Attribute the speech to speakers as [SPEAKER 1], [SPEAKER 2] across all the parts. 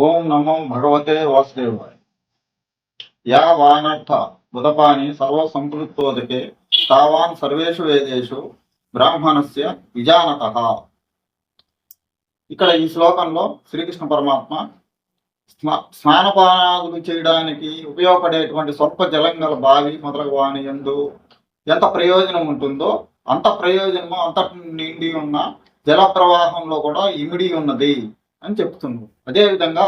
[SPEAKER 1] ఓం నమో భగవతే వాసుదేవాయ. యా వానర్థ బుధపాని సర్వసంపృత్తోదకే తావాన్ సర్వేషు వేదేషు బ్రాహ్మణస్య విజానత. ఇక్కడ ఈ శ్లోకంలో శ్రీకృష్ణ పరమాత్మ స్నా- స్నానపానాదులు చేయడానికి ఉపయోగపడేటువంటి స్వల్ప జలం గల బావి మొదలగు వాని ఎందు ఎంత ప్రయోజనం ఉంటుందో అంత ప్రయోజనము అంత నిండి ఉన్న జల ప్రవాహంలో కూడా ఇమిడి ఉన్నది. అని చెప్తుంది. అదేవిధంగా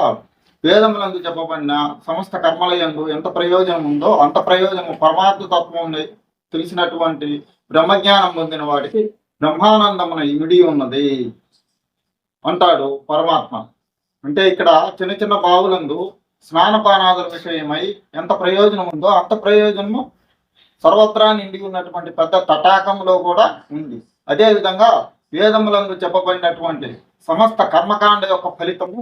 [SPEAKER 1] వేదములందు చెప్పబడిన సమస్త కర్మలయందు ఎంత ప్రయోజనం ఉందో అంత ప్రయోజనం పరమాత్మ తత్వం తెలిసినటువంటి బ్రహ్మజ్ఞానం పొందిన వాడికి బ్రహ్మానందమున ఇమిడి ఉన్నది అంటాడు పరమాత్మ. అంటే ఇక్కడ చిన్న చిన్న బావులందు స్నానపానాదుల విషయమై ఎంత ప్రయోజనం ఉందో అంత ప్రయోజనము సర్వత్రా నిండి ఉన్నటువంటి పెద్ద తటాకంలో కూడా ఉంది. అదే విధంగా వేదములందు చెప్పబడినటువంటి సమస్త కర్మకాండ యొక్క ఫలితము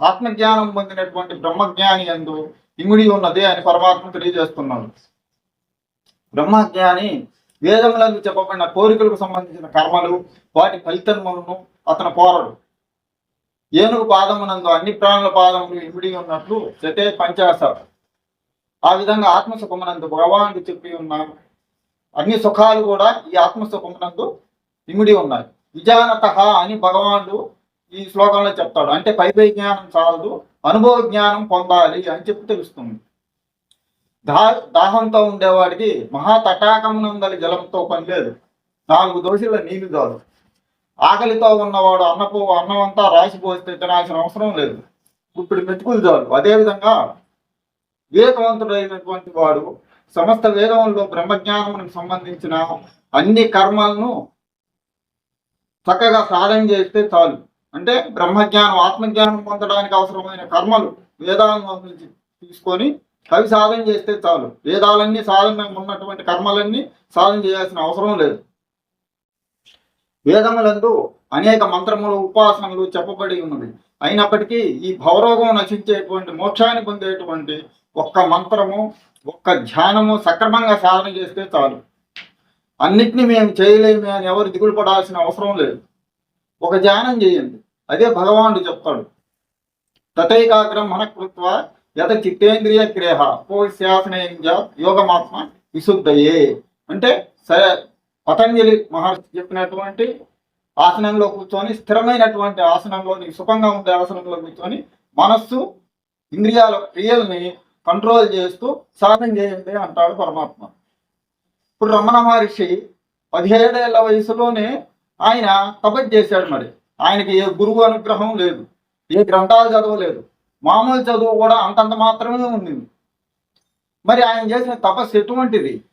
[SPEAKER 1] ఆత్మజ్ఞానం పొందినటువంటి బ్రహ్మజ్ఞాని ఎందు ఇమిడి ఉన్నది అని పరమాత్మ తెలియజేస్తున్నాడు. బ్రహ్మజ్ఞాని వేదములందు చెప్పబడిన కోరికలకు సంబంధించిన కర్మలు వాటి ఫలితములను అతను కోరడు. ఏనుగు పాదమునందు అన్ని ప్రాణుల పాదములు ఇమిడి ఉన్నట్లు శతే పంచాశారు ఆ విధంగా ఆత్మసుఖమునందు భగవానుడు చెప్పి ఉన్న అన్ని సుఖాలు కూడా ఈ ఆత్మసుఖమునందు ఇమిడి ఉన్నాయి. విజానత అని భగవానుడు ఈ శ్లోకంలో చెప్తాడు. అంటే పైపై జ్ఞానం చాలదు అనుభవ జ్ఞానం పొందాలి అని చెప్పి తెలుస్తుంది. దా దాహంతో ఉండేవాడికి మహా తటాకమునందలి జలంతో పని లేదు. నాలుగు దోషుల నీళ్ళు చాలు. ఆకలితో ఉన్నవాడు అన్నపు అన్నం అంతా రాసి తినాల్సిన అవసరం లేదు. ఇప్పుడు మెతుకులు చాలు. అదేవిధంగా వివేకవంతుడైనటువంటి వాడు సమస్త వేదంలో బ్రహ్మజ్ఞానమునికి సంబంధించిన అన్ని కర్మలను చక్కగా సాధన చేస్తే చాలు. అంటే బ్రహ్మజ్ఞానం ఆత్మజ్ఞానం పొందడానికి అవసరమైన కర్మలు వేదాలను నుంచి తీసుకొని అవి సాధన చేస్తే చాలు. వేదాలన్నీ సాధన ఉన్నటువంటి కర్మలన్నీ సాధన చేయాల్సిన అవసరం లేదు. వేదములందు అనేక మంత్రములు ఉపాసనలు చెప్పబడి ఉన్నవి. అయినప్పటికీ ఈ భవరోగం నశించేటువంటి మోక్షాన్ని పొందేటువంటి ఒక్క మంత్రము ఒక్క ధ్యానము సక్రమంగా సాధన చేస్తే చాలు. అన్నిటినీ మేము చేయలేము అని ఎవరు దిగులు పడాల్సిన అవసరం లేదు. ఒక ధ్యానం చేయండి. అదే భగవానుడు చెప్తాడు. తథైకాగ్రం మనకృత్వ యత చిత్తేంద్రియ క్రియ పోశాసనేంజ యోగమాత్మ విశుద్ధయే. అంటే సరే పతంజలి మహర్షి చెప్పినటువంటి ఆసనంలో కూర్చొని స్థిరమైనటువంటి ఆసనంలో నీకు సుఖంగా ఉండే ఆసనంలో కూర్చొని మనస్సు ఇంద్రియాల క్రియల్ని కంట్రోల్ చేస్తూ సాధన చేయండి అంటాడు పరమాత్మ. ఇప్పుడు రమణ మహర్షి పదిహేడేళ్ళ వయసులోనే ఆయన తపస్సు చేశాడు మరి. ఆయనకి ఏ గురువు అనుగ్రహం లేదు. ఏ గ్రంథాలు చదవలేదు. మామూలు చదువు కూడా అంతంత మాత్రమే ఉంది. మరి ఆయన చేసిన తపస్సు ఎటువంటిది?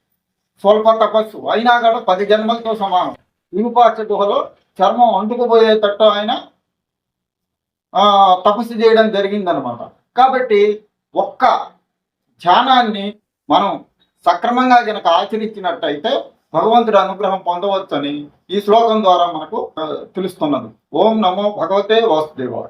[SPEAKER 1] స్వల్ప తపస్సు. అయినా కూడా పది జన్మలతో సమానం. విరూపాక్ష గుహలో చర్మం అంటుకుపోయేటట్టు ఆయన తపస్సు చేయడం జరిగిందనమాట కాబట్టి ఒక్క ధ్యానాన్ని మనం సక్రమంగా కనుక ఆచరించినట్టయితే భగవంతుడి అనుగ్రహం పొందవచ్చని ఈ శ్లోకం ద్వారా మనకు తెలుస్తున్నది. ఓం నమో భగవతే వాసుదేవాయ.